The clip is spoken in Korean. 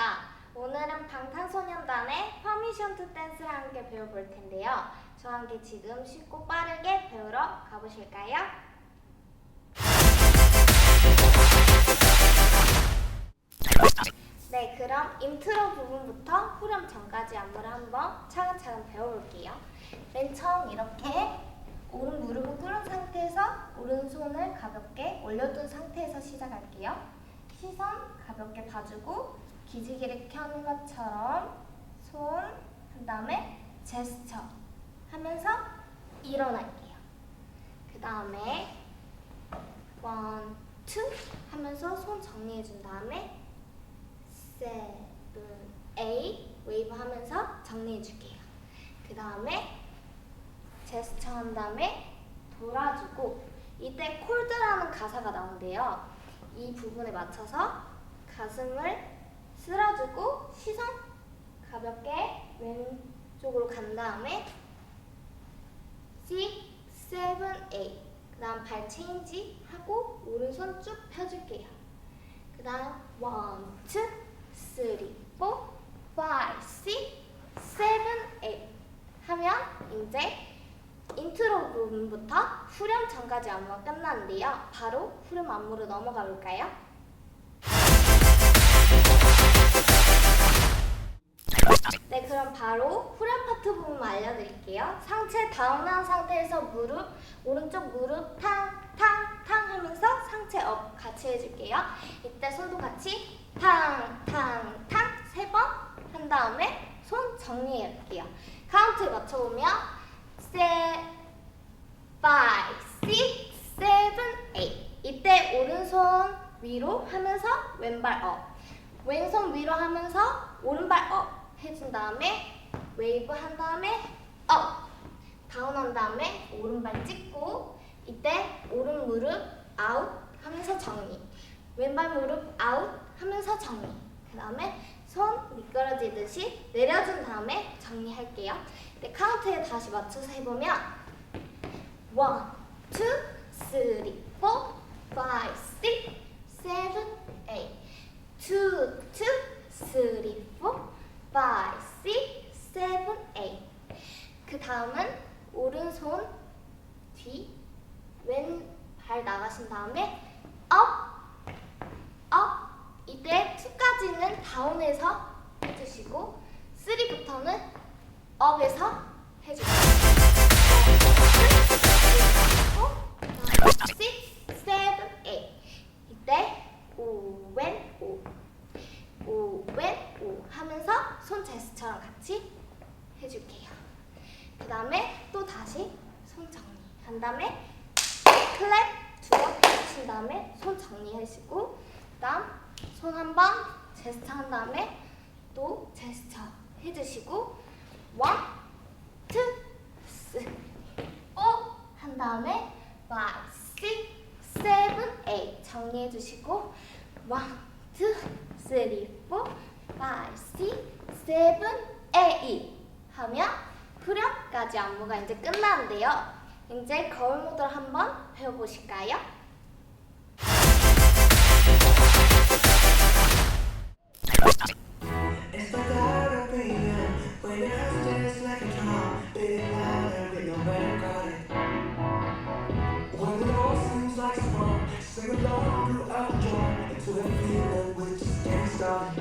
반갑습니다. 오늘은 방탄소년단의 퍼미션트 댄스를 함께 배워볼 텐데요. 저와 함께 지금 쉽고 빠르게 배우러 가보실까요? 네, 그럼 인트로 부분부터 후렴 전까지 안무를 한번 차근차근 배워볼게요. 맨 처음 이렇게 오른 무릎을 꿇은 상태에서 오른손을 가볍게 올려둔 상태에서 시작할게요. 시선 가볍게 봐주고 기지개를 켜는 것처럼 손, 그 다음에 제스처 하면서 일어날게요. 그 다음에 원, 투 하면서 손 정리해준 다음에 세븐, 에잇 웨이브 하면서 정리해줄게요. 그 다음에 제스처 한 다음에 돌아주고 이때 콜드라는 가사가 나온대요. 이 부분에 맞춰서 가슴을 쓸어주고 시선 가볍게 왼쪽으로 간 다음에 6, 7, 8 그 다음 발 체인지 하고 오른손 쭉 펴줄게요. 그 다음 1, 2, 3, 4, 5, 6, 7, 8 하면 이제 인트로 부분부터 후렴 전까지 안무가 끝나는데요. 바로 후렴 안무로 넘어가 볼까요? 네, 그럼 바로 후렴 파트 부분 알려드릴게요. 상체 다운한 상태에서 무릎, 오른쪽 무릎 탕, 탕, 탕 하면서 상체 업 같이 해줄게요. 이때 손도 같이 탕, 탕, 탕 세 번 한 다음에 손 정리해볼게요. 카운트 맞춰보면 세, five, six. 이때 오른손 위로 하면서 왼발 업. 왼손 위로 하면서 오른발 업 해준 다음에 웨이브 한 다음에 업 다운 한 다음에 오른발 찍고 이때 오른 무릎 아웃 하면서 정리 왼발 무릎 아웃 하면서 정리 그 다음에 손 미끄러지듯이 내려준 다음에 정리할게요. 네, 카운트에 다시 맞춰서 해보면 1, 2, 3, 4, 5, 6, 7, 8 2, 2, 3, 4 나가신 다음에 up, up. 이때 2까지는 다운해서 해주시고 3부터는 업에서 해주세요. 6, 7, 8 이때 오왼 오 오왼 오 하면서 손 제스처랑 같이 해줄게요. 그 다음에 또 다시 손 정리 한 다음에 클랩 해주신 다음에 손 정리하시고 그 다음 손한번 제스처 한 다음에 또 제스처 해주시고 원, 투, 쓰리, 오한 다음에 five, six, 정리해 주시고 one, two, three, 하면 후렴까지 안무가 이제 끝나는데요. 이제 거울 모드로 한번 배워보실까요? we're feeling, we're.